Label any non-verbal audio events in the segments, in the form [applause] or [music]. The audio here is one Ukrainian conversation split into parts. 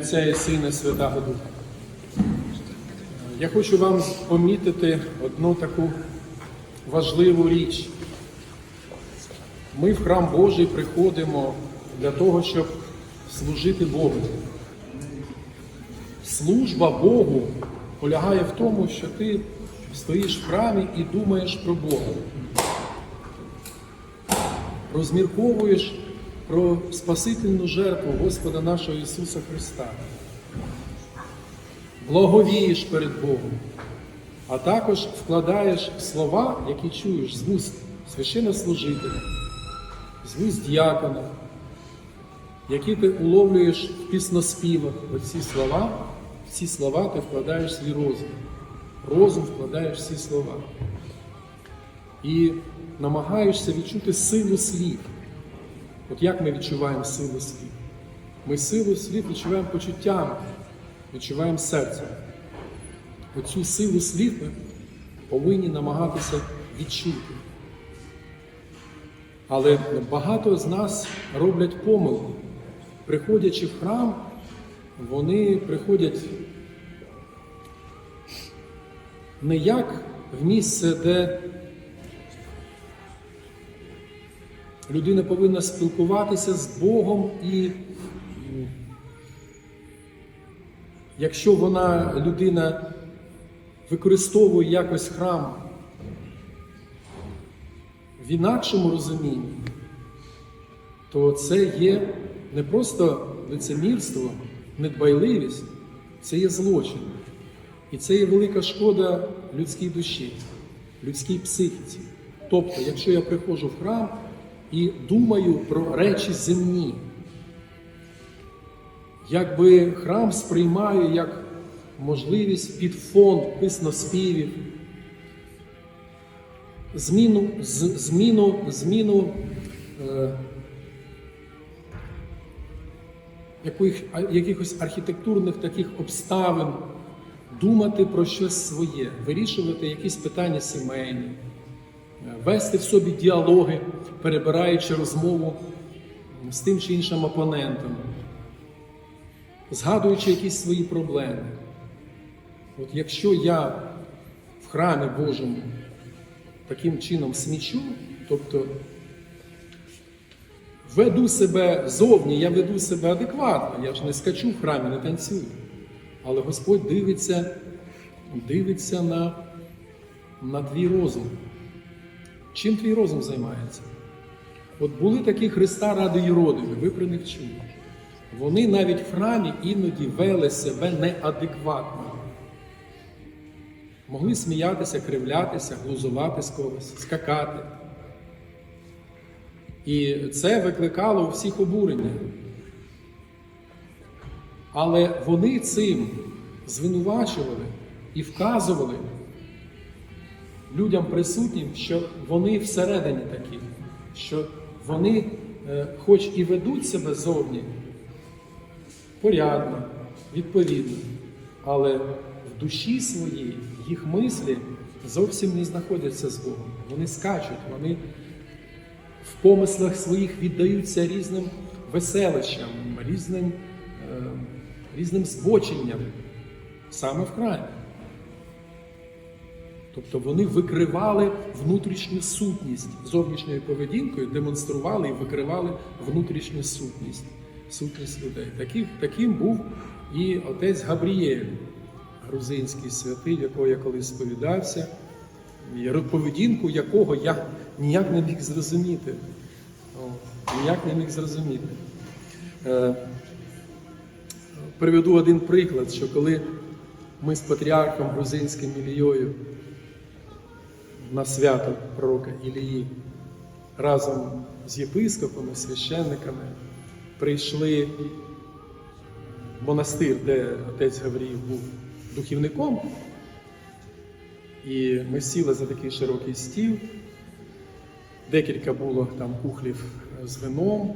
І Сина Святого Духа. Я хочу вам помітити одну таку важливу річ. Ми в храм Божий приходимо для того, щоб служити Богу. Служба Богу полягає в тому, що ти стоїш в храмі і думаєш про Бога. Розмірковуєш про Спасительну жертву Господа нашого Ісуса Христа. Благовієш перед Богом, а також вкладаєш слова, які чуєш з вуст священнослужителя, з вуст діякона, які ти уловлюєш в пісноспівах. Оці слова, в ці слова ти вкладаєш свій розум. Розум вкладаєш всі слова. І намагаєшся відчути силу слів. От як ми відчуваємо силу слів? Ми силу слів відчуваємо почуттями, відчуваємо серцем. Оцю силу слів ми повинні намагатися відчути. Але багато з нас роблять помилку. Приходячи в храм, вони приходять не як в місце, де людина повинна спілкуватися з Богом і якщо вона людина використовує якось храм в інакшому розумінні, то це є не просто лицемірство, недбайливість, це є злочин. І це є велика шкода людській душі, людській психіці. Тобто, якщо я приходжу в храм і думаю про речі земні, якби храм сприймаю як можливість під фон писноспівів, зміну, зміну, зміну е, яких, якихось архітектурних таких обставин, думати про щось своє, вирішувати якісь питання сімейні, вести в собі діалоги, перебираючи розмову з тим чи іншим опонентом, згадуючи якісь свої проблеми. От якщо я в храмі Божому таким чином смічу, тобто веду себе зовні, я веду себе адекватно, я ж не скачу в храмі, не танцюю. Але Господь дивиться, дивиться на, на твій розум. Чим твій розум займається? От були такі Христа ради Єродові, ви про них чули. Вони навіть в храмі іноді вели себе неадекватно. Могли сміятися, кривлятися, глузувати з когось, скакати. І це викликало у всіх обурення. Але вони цим звинувачували і вказували людям присутнім, що вони всередині такі, що вони, е, хоч і ведуть себе зовні порядно, відповідно, але в душі своїй їх мислі зовсім не знаходяться з Богом. Вони скачуть, вони в помислах своїх віддаються різним веселищам, різним, е, різним збоченням саме в храмі. Тобто вони викривали внутрішню сутність зовнішньою поведінкою, демонстрували і викривали внутрішню сутність, сутність людей. Таким, таким був і отець Габрієль, грузинський святий, якого я колись сповідався, поведінку якого я ніяк не міг зрозуміти. Ніяк не міг зрозуміти. Е, Приведу один приклад, що коли ми з патріархом грузинським Ілією на свято пророка Ілії разом з єпископами, священниками прийшли в монастир, де отець Гаврій був духівником. І ми сіли за такий широкий стіл. Декілька було там кухлів з вином,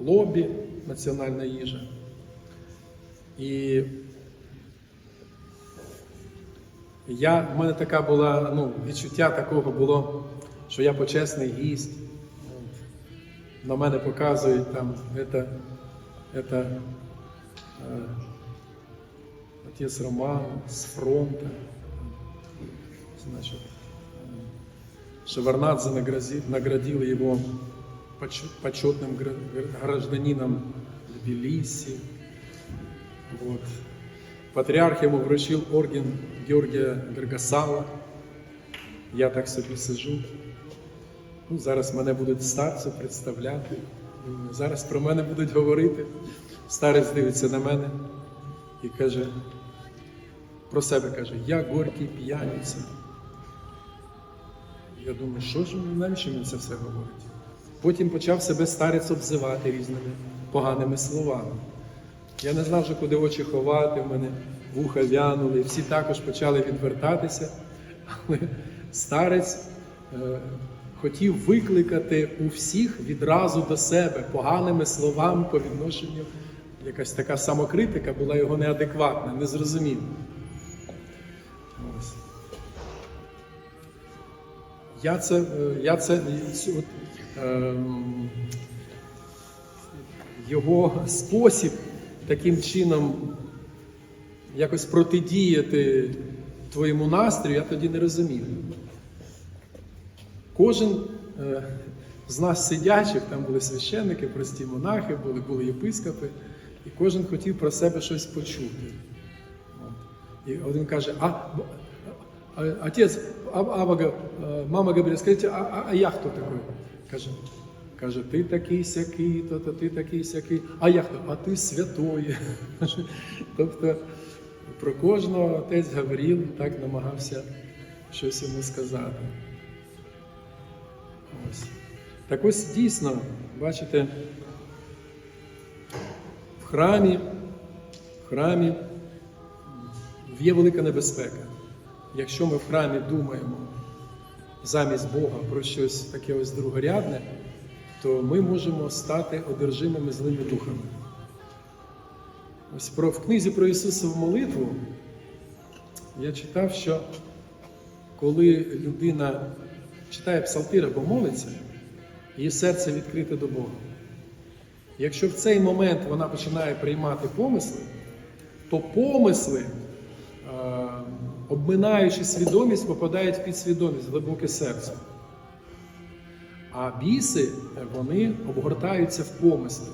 лобі, національна їжа. І я, в мене така була, ну, відчуття такого було, що я почесний гість. На мене показують там, це, це, е, отец Роман с фронта. Значит, Шеварнадзе наградил, наградил его поч- почетным гра- гражданином Тбилиси. Вот. Патріарх йому вручив орден Георгія Гергасала. Я так собі сижу. Ну, зараз мене будуть старцю представляти. Зараз про мене будуть говорити. Старець дивиться на мене і каже, про себе каже, я горький п'яниця. Я думаю, що ж навіщо він це все говорить? Потім почав себе старець обзивати різними поганими словами. Я не знав вже, куди очі ховати, в мене вуха вянули, всі також почали відвертатися. Але старець е, хотів викликати у всіх відразу до себе поганими словами по відношенню. Якась така самокритика була його неадекватна, незрозуміла. Я це, е, я це от, ем, його спосіб таким чином якось протидіяти твоєму настрою, я тоді не розумів. Кожен е, з нас сидячих, там були священники, прості монахи, були, були єпископи, і кожен хотів про себе щось почути. І один каже, а, отець, а, а, мама говорить, скажіть, а, а, а я хто такий? Каже, каже, ти такий сякий, то, то ти такий сякий, а я хто? А ти святой. [laughs] тобто про кожного отець Гавріл так намагався щось йому сказати. Ось. Так ось дійсно, бачите, в храмі, в храмі є велика небезпека. Якщо ми в храмі думаємо замість Бога про щось таке ось другорядне, то ми можемо стати одержимими злими духами. Ось про, в книзі про Ісусову молитву я читав, що коли людина читає псалтир або молиться, її серце відкрите до Бога. Якщо в цей момент вона починає приймати помисли, то помисли, е, обминаючи свідомість, попадають в підсвідомість, в глибоке серце. А біси, вони обгортаються в помисли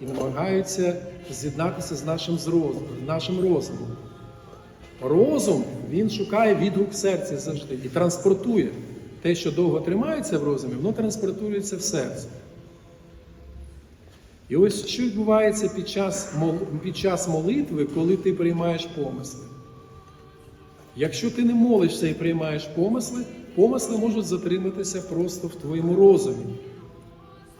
і намагаються з'єднатися з нашим, нашим розумом. Розум він шукає відгук в серці завжди і транспортує. Те, що довго тримається в розумі, воно транспортується в серце. І ось що відбувається під час, під час молитви, коли ти приймаєш помисли. Якщо ти не молишся і приймаєш помисли, помисли можуть затриматися просто в твоєму розумі.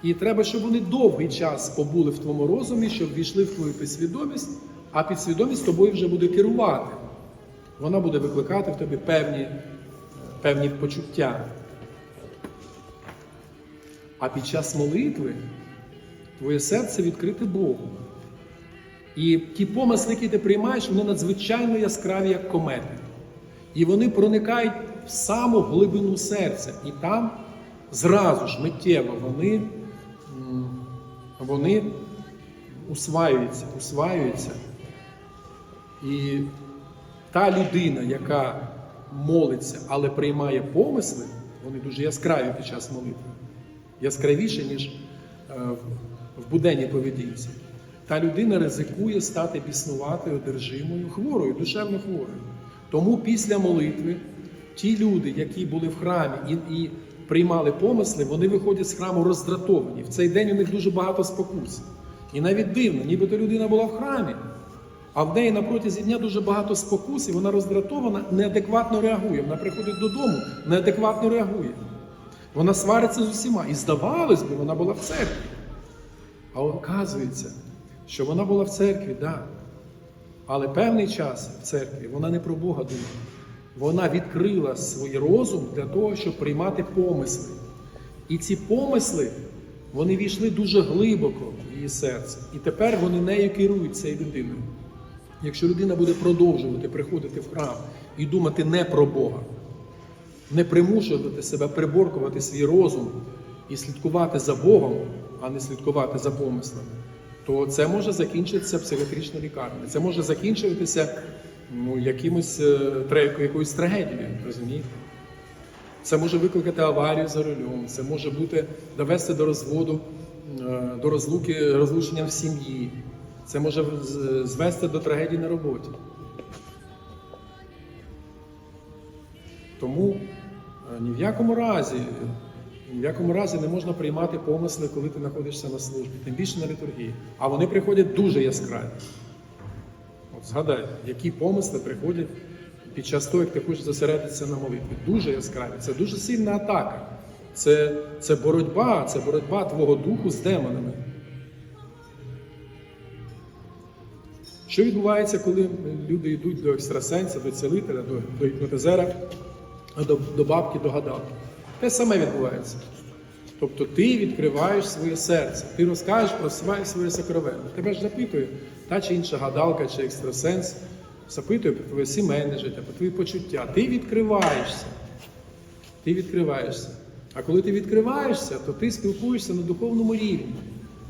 І треба, щоб вони довгий час побули в твоєму розумі, щоб війшли в твою підсвідомість, а підсвідомість тобою вже буде керувати. Вона буде викликати в тобі певні, певні почуття. А під час молитви твоє серце відкрите Богу. І ті помисли, які ти приймаєш, вони надзвичайно яскраві, як комети. І вони проникають в саму глибину серця. І там зразу ж миттєво вони, вони усваюються, усваюються. І та людина, яка молиться, але приймає помисли, вони дуже яскраві під час молитви, яскравіше, ніж е, в- буденній поведінці. Та людина ризикує стати біснувати одержимою хворою, душевно хворою. Тому після молитви ті люди, які були в храмі і, і приймали помисли, вони виходять з храму роздратовані. В цей день у них дуже багато спокус. І навіть дивно, нібито людина була в храмі, а в неї на протязі дня дуже багато спокус, і вона роздратована, неадекватно реагує. Вона приходить додому, неадекватно реагує. Вона свариться з усіма. І здавалось би, вона була в церкві. А оказується, що вона була в церкві, да. Але певний час в церкві вона не про Бога думала. Вона відкрила свій розум для того, щоб приймати помисли. І ці помисли, вони війшли дуже глибоко в її серце. І тепер вони нею керують цією людиною. Якщо людина буде продовжувати приходити в храм і думати не про Бога, не примушувати себе приборкувати свій розум і слідкувати за Богом, а не слідкувати за помислами, то це може закінчитися психіатрична лікарня. Це може закінчуватися ну, якимось, е, якоюсь трагедією, розумієте? Це може викликати аварію за рулем, це може бути довести до розводу, е, до розлуки, розлучення в сім'ї, це може звести до трагедії на роботі. Тому е, ні в якому разі, ні в якому разі не можна приймати помисли, коли ти знаходишся на службі, тим більше на літургії. А вони приходять дуже яскраві. От згадай, які помисли приходять під час того, як ти хочеш зосередитися на молитві. Дуже яскраві. Це дуже сильна атака. Це, це боротьба, це боротьба твого духу з демонами. Що відбувається, коли люди йдуть до екстрасенса, до цілителя, до, до гіпнотизера, до, до бабки, до гадалки? Те саме відбувається. Тобто ти відкриваєш своє серце, ти розкажеш про своє, своє. Тебе ж запитує та чи інша гадалка, чи екстрасенс, запитує про твоє сімейне життя, про твої почуття. Ти відкриваєшся. Ти відкриваєшся. А коли ти відкриваєшся, то ти спілкуєшся на духовному рівні.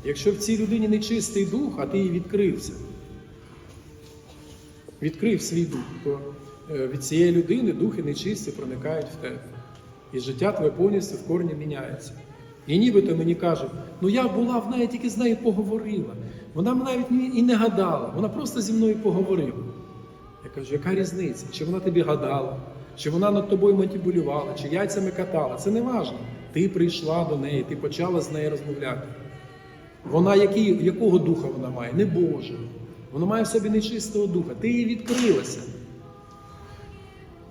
Якщо в цій людині нечистий дух, а ти їй відкрився, відкрив свій дух, то е, від цієї людини духи нечисті проникають в тебе. І життя твоє повністю в корні міняється. І нібито мені кажуть, ну я була в неї, тільки з нею поговорила. Вона навіть і не гадала, вона просто зі мною поговорила. Я кажу, яка різниця? Чи вона тобі гадала, чи вона над тобою маніпулювала, чи яйцями катала. Це не важливо. Ти прийшла до неї, ти почала з нею розмовляти. Вона який, якого духа вона має? Не Божого. Вона має в собі нечистого духа. Ти їй відкрилася.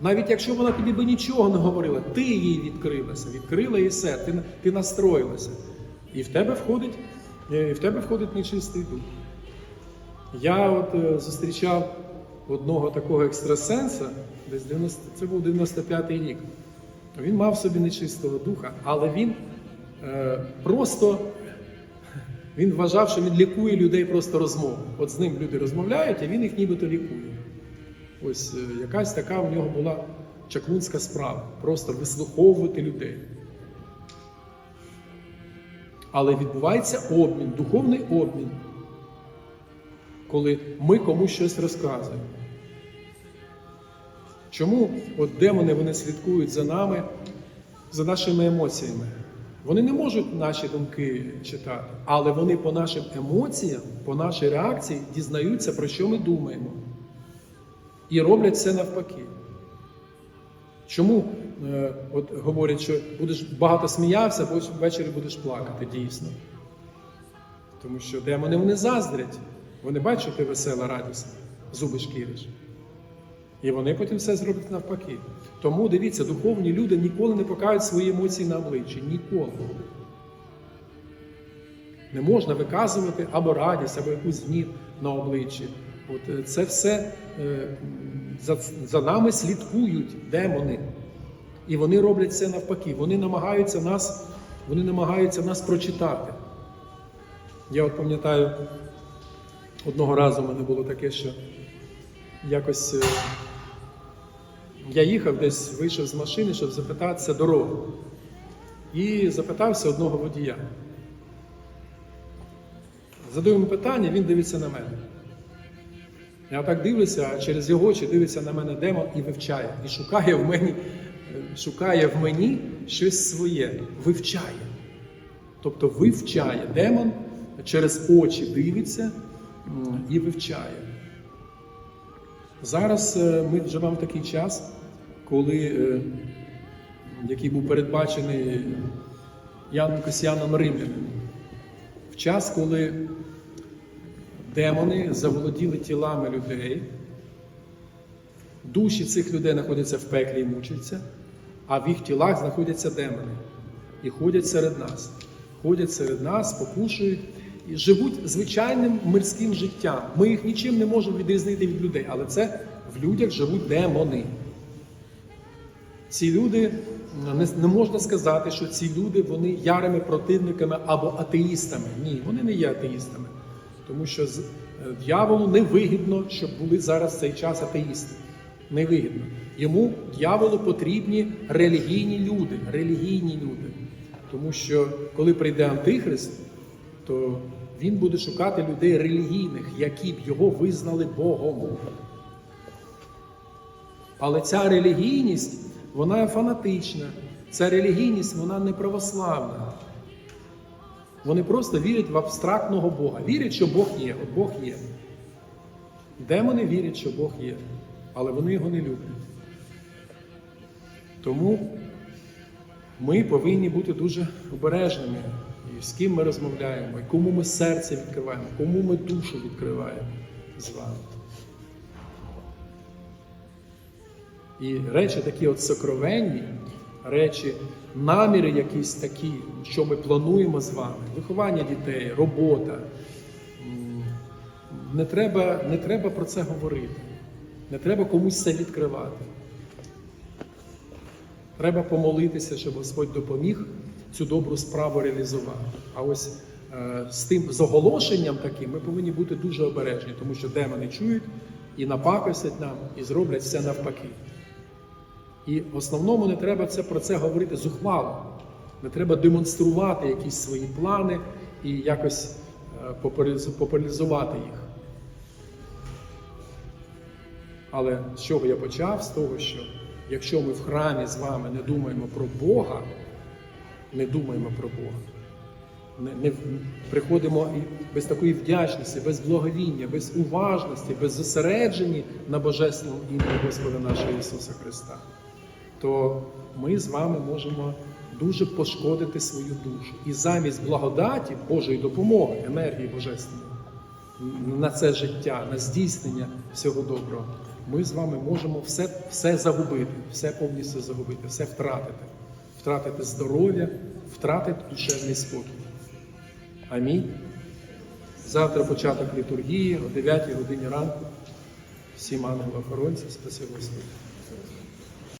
Навіть якщо вона тобі би нічого не говорила, ти їй відкрилася, відкрила і все, ти, ти настроїлася. І в тебе входить, е, в тебе входить нечистий дух. Я от е, зустрічав одного такого екстрасенса, десь 90, це був 95-й рік. Він мав собі нечистого духа, але він е, просто він вважав, що він лікує людей просто розмовою. От з ним люди розмовляють, а він їх нібито лікує. Ось е, якась така у нього була чаклунська справа просто вислуховувати людей. Але відбувається обмін, духовний обмін, коли ми комусь щось розказуємо. Чому от демони вони слідкують за нами, за нашими емоціями? Вони не можуть наші думки читати, але вони по нашим емоціям, по нашій реакції дізнаються, про що ми думаємо. І роблять це навпаки. Чому е, от говорять, що будеш багато сміявся, бо ввечері будеш плакати дійсно? Тому що демони вони заздрять. Вони бачать, що ти весела, радісна, зуби шкіриш. І вони потім все зроблять навпаки. Тому дивіться, духовні люди ніколи не покажуть свої емоції на обличчі. Ніколи. Не можна виказувати або радість, або якусь гнів на обличчі. От е, це все е, за, за нами слідкують демони. І вони роблять це навпаки. Вони намагаються нас, вони намагаються нас прочитати. Я от пам'ятаю, одного разу в мене було таке, що якось е, я їхав десь, вийшов з машини, щоб запитатися дорогу. І запитався одного водія. Задаю йому питання, він дивиться на мене. Я так дивлюся, через його очі дивиться на мене демон і вивчає. І шукає в мені, шукає в мені щось своє, вивчає. Тобто вивчає. Демон через очі дивиться і вивчає. Зараз е, ми живемо в такий час, коли, е, який був передбачений Яном Касьяном Римляним. В час, коли демони заволоділи тілами людей, душі цих людей знаходяться в пеклі і мучаться, а в їх тілах знаходяться демони і ходять серед нас. Ходять серед нас, покушують і живуть звичайним мирським життям. Ми їх нічим не можемо відрізнити від людей, але це в людях живуть демони. Ці люди не, можна сказати, що ці люди вони ярими противниками або атеїстами. Ні, вони не є атеїстами. Тому що е, дьяволу невигідно, щоб були зараз цей час атеїсти. Невигідно. Йому дьяволу потрібні релігійні люди, релігійні люди. Тому що коли прийде Антихрист, то він буде шукати людей релігійних, які б його визнали Богом. Але ця релігійність, вона фанатична. Ця релігійність, вона не православна. Вони просто вірять в абстрактного Бога. Вірять, що Бог є. От Бог є. Демони вірять, що Бог є, але вони його не люблять. Тому ми повинні бути дуже обережними, і з ким ми розмовляємо, і кому ми серце відкриваємо, кому ми душу відкриваємо з вами. І речі такі от сокровенні, речі, наміри якісь такі, що ми плануємо з вами, виховання дітей, робота. Не треба, не треба про це говорити. Не треба комусь це відкривати. Треба помолитися, щоб Господь допоміг цю добру справу реалізувати. А ось е, з тим з оголошенням таким ми повинні бути дуже обережні, тому що демони чують і напакостять нам, і зроблять все навпаки. І в основному не треба це, про це говорити зухвало. Не треба демонструвати якісь свої плани і якось е, популяризувати їх. Але з чого я почав? З того, що якщо ми в храмі з вами не думаємо про Бога, не думаємо про Бога, не, не приходимо без такої вдячності, без благовіння, без уважності, без зосередження на Божественному ім'ї Господа нашого Ісуса Христа, то ми з вами можемо дуже пошкодити свою душу. І замість благодаті Божої допомоги, енергії Божественної, на це життя, на здійснення всього доброго, ми з вами можемо все, все загубити, все повністю загубити, все втратити. Втратити здоров'я, втратити душевний спокій. Амінь. Завтра початок літургії о 9 годині ранку. Всім ангелам охоронцям, спаси Господи.